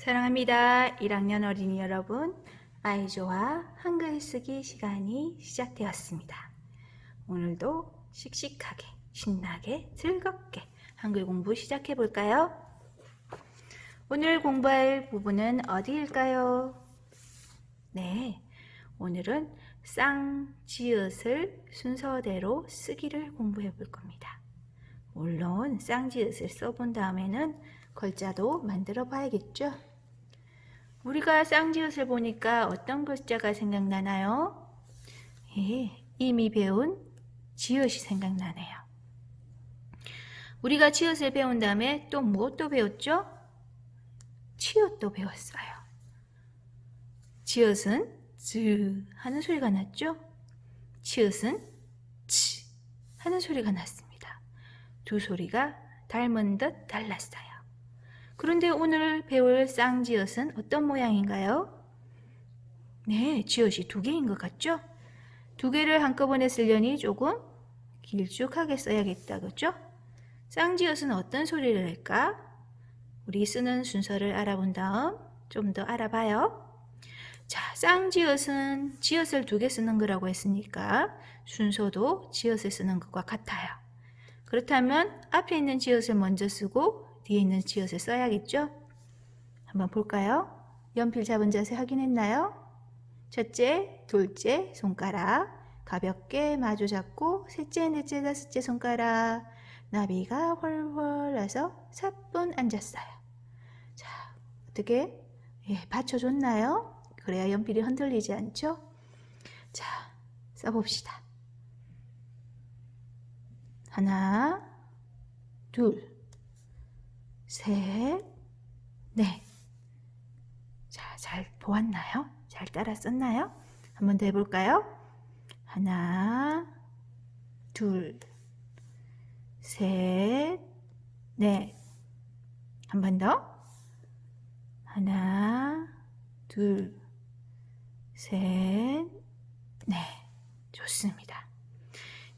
사랑합니다. 1학년 어린이 여러분, 아이조와 한글 쓰기 시간이 시작되었습니다. 오늘도 씩씩하게, 신나게, 즐겁게 한글 공부 시작해 볼까요? 오늘 공부할 부분은 어디일까요? 네, 오늘은 쌍 지읒을 순서대로 쓰기를 공부해 볼 겁니다. 물론 쌍지읒을 써본 다음에는 글자도 만들어 봐야겠죠? 우리가 쌍지읒을 보니까 어떤 글자가 생각나나요? 예, 이미 배운 지읒이 생각나네요. 우리가 지읒을 배운 다음에 또 무엇도 배웠죠? 치읒도 배웠어요. 지읒은 즈 하는 소리가 났죠? 치읒은 치 하는 소리가 났습니다. 두 소리가 닮은 듯 달랐어요. 그런데 오늘 배울 쌍지읒은 어떤 모양인가요? 네, 지읒이 두 개인 것 같죠? 두 개를 한꺼번에 쓰려니 조금 길쭉하게 써야겠다, 그죠? 쌍지읒은 어떤 소리를 할까? 우리 쓰는 순서를 알아본 다음 좀 더 알아봐요. 자, 쌍지읒은 지읒을 두 개 쓰는 거라고 했으니까 순서도 지읒을 쓰는 것과 같아요. 그렇다면 앞에 있는 지읒을 먼저 쓰고 뒤에 있는 지읒을 써야겠죠? 한번 볼까요? 연필 잡은 자세 확인했나요? 첫째, 둘째 손가락 가볍게 마주 잡고 셋째, 넷째, 다섯째 손가락 나비가 훨훨 나서 사뿐 앉았어요. 자, 어떻게? 예, 받쳐줬나요? 그래야 연필이 흔들리지 않죠? 자, 써봅시다. 하나, 둘, 셋, 넷. 자, 잘 보았나요? 잘 따라 썼나요? 한 번 더 해볼까요? 하나, 둘, 셋, 넷. 한 번 더. 하나, 둘, 셋, 넷. 좋습니다.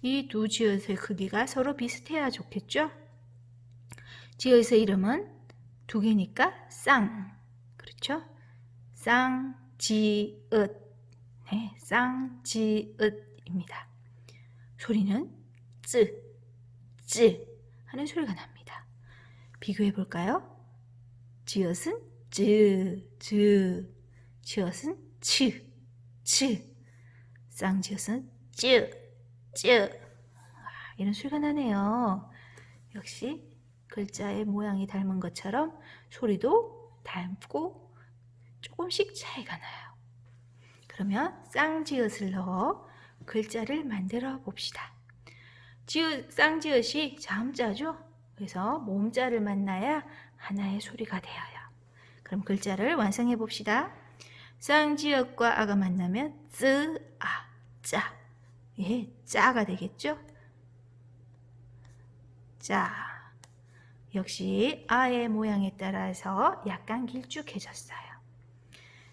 이 두 지읒의 크기가 서로 비슷해야 좋겠죠? 지읒의 이름은 두 개니까 쌍. 그렇죠? 쌍 지 읒. 네, 쌍 지 읒입니다. 소리는 쯔, 쯔 하는 소리가 납니다. 비교해 볼까요? 지읒은 쯔, 쯔. 지읒은 츠, 츠. 쌍지읒은 쯔, 쯔. 아, 이런 소리가 나네요. 역시 글자의 모양이 닮은 것처럼 소리도 닮고 조금씩 차이가 나요. 그러면 쌍지읒을 넣어 글자를 만들어 봅시다. 지읒, 쌍지읒이 자음자죠? 그래서 모음자를 만나야 하나의 소리가 되어요. 그럼 글자를 완성해 봅시다. 쌍지읒과 아가 만나면 쯔, 아, 짜. 예, 짜가 되겠죠? 짜. 역시 아의 모양에 따라서 약간 길쭉해졌어요.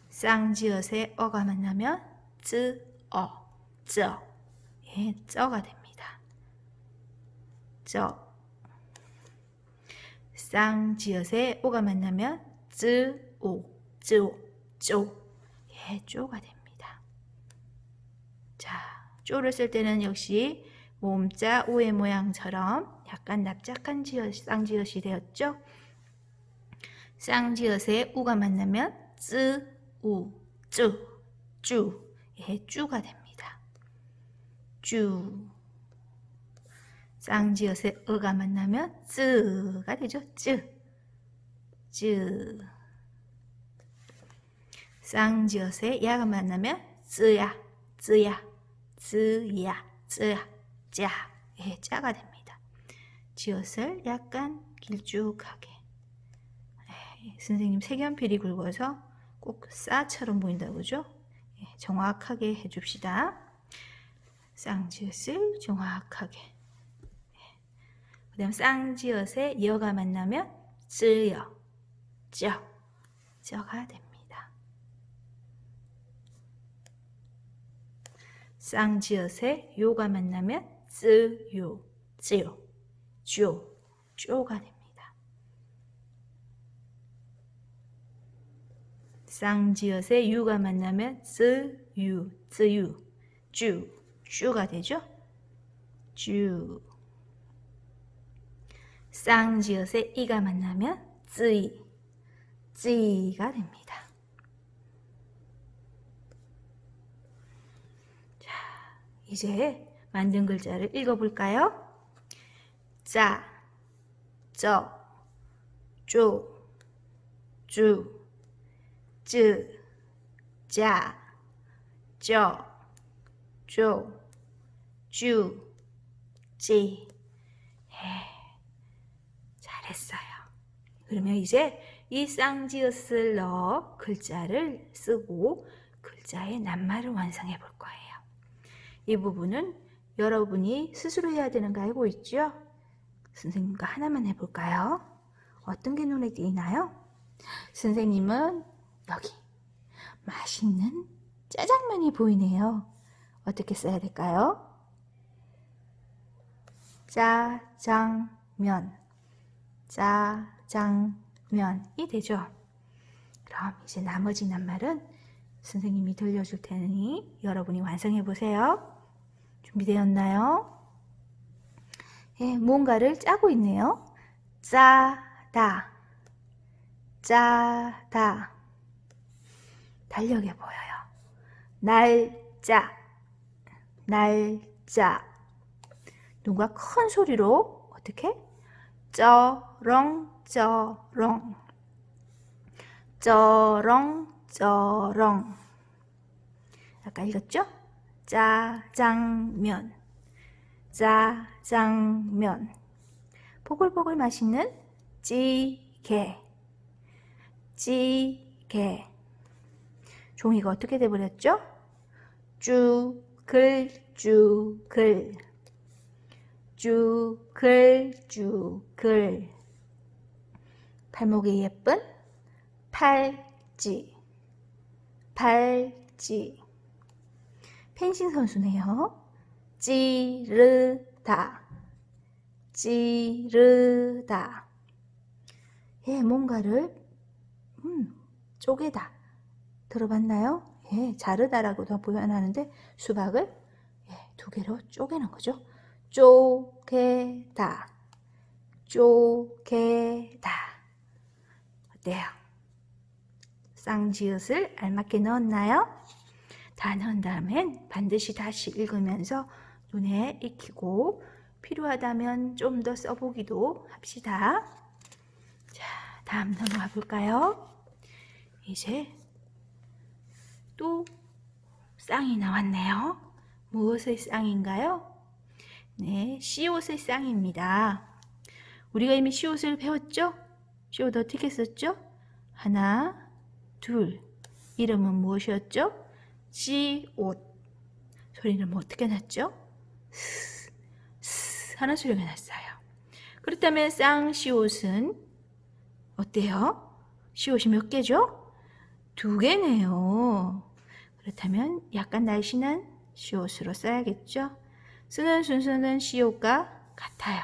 쌍지읒의 어가 만나면 쯔, 어, 쩌. 예, 쩌가 됩니다. 쩌. 쌍지읒의 오가 만나면 쯔, 오, 쯔, 쪼. 예, 쪼가 됩니다. 자, 쪼를 쓸 때는 역시 몸자 오의 모양처럼 약간 납작한 지읒, 쌍지읒이 되었죠. 쌍지읒에 우가 만나면 쯔, 우, 쭈, 쭈. 예, 쭈가 됩니다. 쭈. 쌍지읒에 어가 만나면 쯔가 되죠. 쯔, 쯔. 쌍지읒에 야가 만나면 쯔야, 쯔야, 쯔야, 쯔야, 짜. 예, 짜가 됩니다. 지읒을 약간 길쭉하게. 예, 선생님 색연필이 굵어서 꼭 싸처럼 보인다고 그죠? 예, 정확하게 해줍시다. 쌍지읒을 정확하게. 예. 그 다음 쌍지읒에 여가 만나면 쯔여, 쩌, 쩌가 됩니다. 쌍지읒에 요가 만나면 쯔요, 쯔요, 쪼, 쪼가 됩니다. 쌍지읒의 유가 만나면 쯔유, 쯔유, 쭈, 쭈가 되죠? 쭈. 쌍지읒의 이가 만나면 쯔이, 쯔이가 됩니다. 자, 이제 만든 글자를 읽어볼까요? 짜, 쩌, 쪼, 쭈, 쯔, 짜, 쩌, 쪼, 쭈, 찌. 예, 잘했어요. 그러면 이제 이 쌍지읒을 넣어 글자를 쓰고 글자의 낱말을 완성해 볼 거예요. 이 부분은 여러분이 스스로 해야 되는 거 알고 있죠? 선생님과 하나만 해볼까요? 어떤 게 눈에 띄나요? 선생님은 여기 맛있는 짜장면이 보이네요. 어떻게 써야 될까요? 짜장면, 짜장면이 되죠. 그럼 이제 나머지 낱말은 선생님이 들려줄 테니 여러분이 완성해 보세요. 준비되었나요? 예, 뭔가를 짜고 있네요. 짜다, 짜다. 달력에 보여요. 날짜, 날짜. 누가 큰 소리로 어떻게? 쩌렁, 쩌렁. 쩌렁, 쩌렁. 아까 읽었죠? 짜장면, 짜장면. 보글보글 맛있는 찌개, 찌개. 종이가 어떻게 돼버렸죠? 쭈글, 쭈글. 쭈글, 쭈글. 발목이 예쁜 팔찌, 팔찌. 펜싱 선수네요. 찌르다, 찌르다. 예, 뭔가를 음, 쪼개다. 들어봤나요? 예, 자르다라고도 표현하는데 수박을 예, 두 개로 쪼개는 거죠. 쪼개다, 쪼개다. 어때요? 쌍지읒을 알맞게 넣었나요? 다 넣은 다음엔 반드시 다시 읽으면서 눈에 익히고 필요하다면 좀 더 써보기도 합시다. 자, 다음 넘어가 볼까요? 이제 또 쌍이 나왔네요. 무엇의 쌍인가요? 네, 시옷의 쌍입니다. 우리가 이미 시옷을 배웠죠? 시옷 어떻게 썼죠? 하나, 둘. 이름은 무엇이었죠? 시옷. 소리는 뭐 어떻게 났죠? 스, 스 하는 소리가 났어요. 그렇다면 쌍시옷은 어때요? 시옷이 몇 개죠? 두 개네요. 그렇다면 약간 날씬한 시옷으로 써야겠죠? 쓰는 순서는 시옷과 같아요.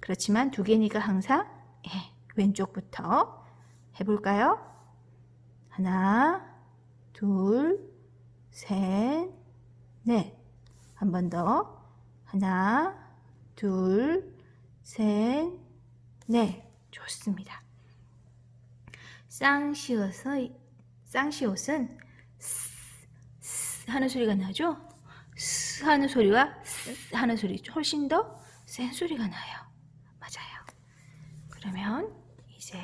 그렇지만 두 개니까 항상 예, 왼쪽부터 해볼까요? 하나, 둘, 셋, 넷. 한 번 더. 하나, 둘, 셋, 넷. 좋습니다. 쌍시옷의, 쌍시옷은 스, 스 하는 소리가 나죠? 스 하는 소리와 스 하는 소리 훨씬 더 센 소리가 나요. 맞아요. 그러면 이제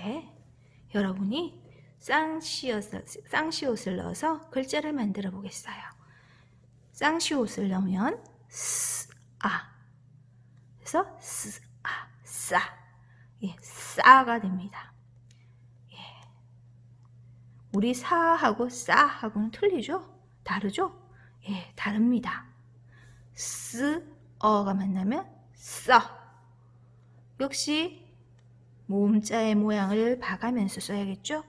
여러분이 쌍시옷을, 쌍시옷을 넣어서 글자를 만들어 보겠어요. 쌍시옷을 넣으면 스, 아. 그래서 스, 아, 싸. 예, 싸가 됩니다. 예. 우리 사하고 싸하고는 틀리죠? 다르죠? 예, 다릅니다. 스, 어가 만나면 써. 역시 모음자의 모양을 봐가면서 써야겠죠?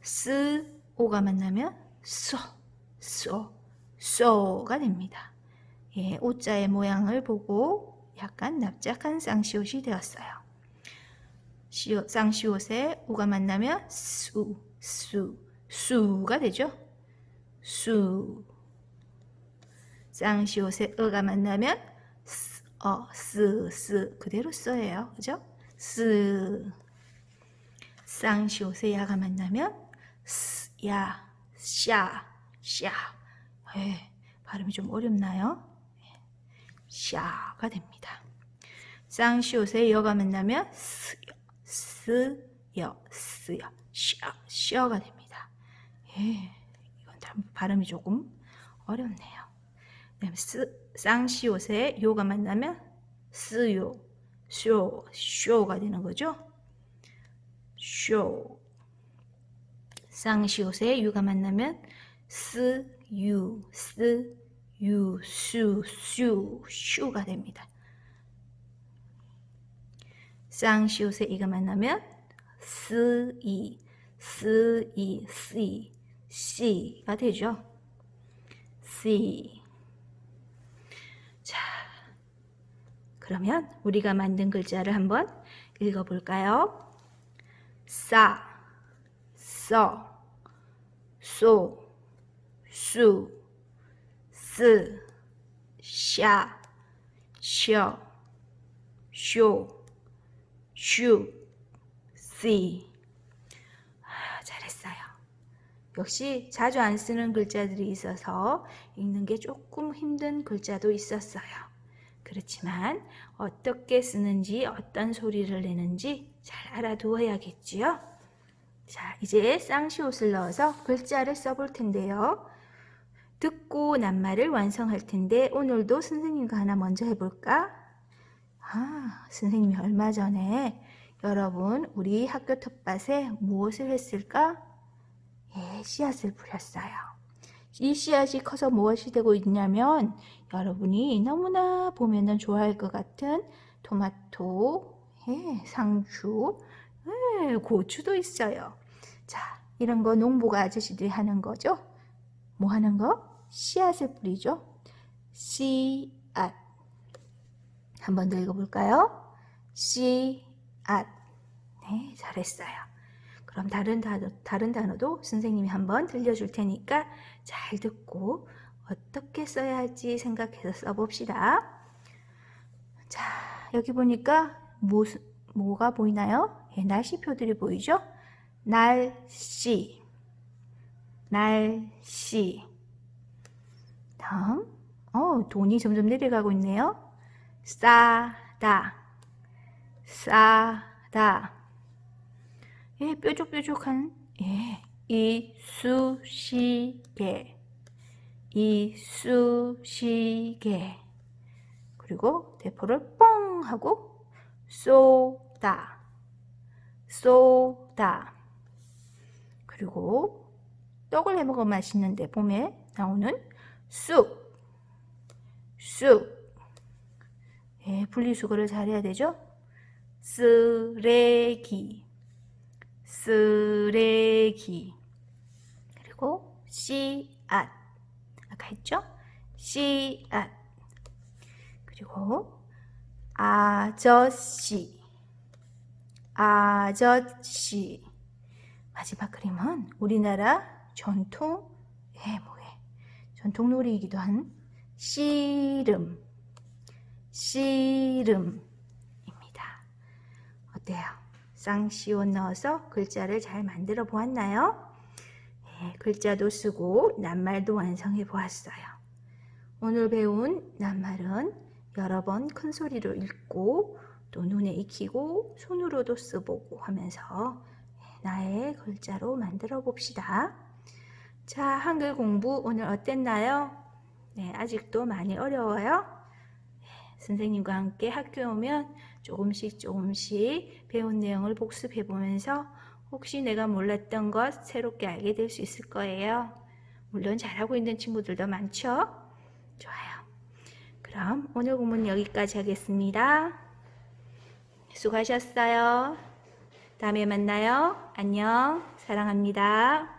스, 오가 만나면 쏘, 쏘, 쏘가 됩니다. 예, 오자의 모양을 보고 약간 납작한 쌍시옷이 되었어요. 시옷, 쌍시옷에 오가 만나면 수, 수, 수가 되죠. 수. 쌍시옷에 어가 만나면 스, 어, 스, 스 그대로 써요. 그죠? 스. 쌍시옷에 야가 만나면 스, 야, 샤, 샤. 예, 발음이 좀 어렵나요? 예, 샤가 됩니다. 쌍시옷에 여가 만나면 스여, 스여, 스여, 셔, 셔가 됩니다. 예, 이건 다 발음이 조금 어렵네요. 스, 쌍시옷에 요가 만나면 스요, 쇼, 쇼가 되는 거죠. 쇼. 쌍시옷에 유가 만나면 스, 유, 스, 유, 수, 슈, 슈가 됩니다. 쌍시옷에 이가 만나면 스, 이, 스, 이, 시, 시가 되죠. 시. 자, 그러면 우리가 만든 글자를 한번 읽어볼까요? 싸, 써, 소, 수, 스, 샤, 셔, 쇼, 슈, 시. 아, 잘했어요. 역시 자주 안 쓰는 글자들이 있어서 읽는 게 조금 힘든 글자도 있었어요. 그렇지만 어떻게 쓰는지 어떤 소리를 내는지 잘 알아두어야겠지요. 자, 이제 쌍시옷을 넣어서 글자를 써볼 텐데요. 듣고 낱말을 완성할 텐데 오늘도 선생님과 하나 먼저 해볼까? 아, 선생님이 얼마 전에 여러분 우리 학교 텃밭에 무엇을 했을까? 예, 씨앗을 뿌렸어요. 이 씨앗이 커서 무엇이 되고 있냐면 여러분이 너무나 보면은 좋아할 것 같은 토마토, 예, 상추, 예, 고추도 있어요. 자, 이런 거 농부가 아저씨들이 하는 거죠. 뭐 하는 거? 씨앗을 뿌리죠. 씨앗. 한 번 더 읽어볼까요? 씨앗. 네, 잘했어요. 그럼 다른 단어, 다른 단어도 선생님이 한번 들려줄 테니까 잘 듣고 어떻게 써야 할지 생각해서 써봅시다. 자, 여기 보니까 무슨, 뭐가 보이나요? 예, 날씨표들이 보이죠? 날씨, 날씨. 다음, 어, 돈이 점점 내려가고 있네요. 싸다, 싸다. 예, 뾰족뾰족한, 예, 이쑤시개, 이쑤시개. 그리고 대포를 뻥 하고 쏘다, 쏘다. 그리고 떡을 해 먹으면 맛있는데 봄에 나오는 쑥, 쑥. 예, 분리수거를 잘해야 되죠. 쓰레기, 쓰레기. 그리고 씨앗. 아까 했죠? 씨앗. 그리고 아저씨, 아저씨. 마지막 그림은 우리나라 전통 예, 뭐예? 전통 놀이이기도 한 씨름, 씨름입니다. 어때요? 쌍시옷 넣어서 글자를 잘 만들어 보았나요? 예, 글자도 쓰고 낱말도 완성해 보았어요. 오늘 배운 낱말은 여러 번 큰 소리로 읽고 또 눈에 익히고 손으로도 써보고 하면서 나의 글자로 만들어 봅시다. 자, 한글 공부 오늘 어땠나요? 네, 아직도 많이 어려워요. 네, 선생님과 함께 학교에 오면 조금씩 조금씩 배운 내용을 복습해 보면서 혹시 내가 몰랐던 것 새롭게 알게 될 수 있을 거예요. 물론 잘하고 있는 친구들도 많죠? 좋아요. 그럼 오늘 공부는 여기까지 하겠습니다. 수고하셨어요. 다음에 만나요. 안녕. 사랑합니다.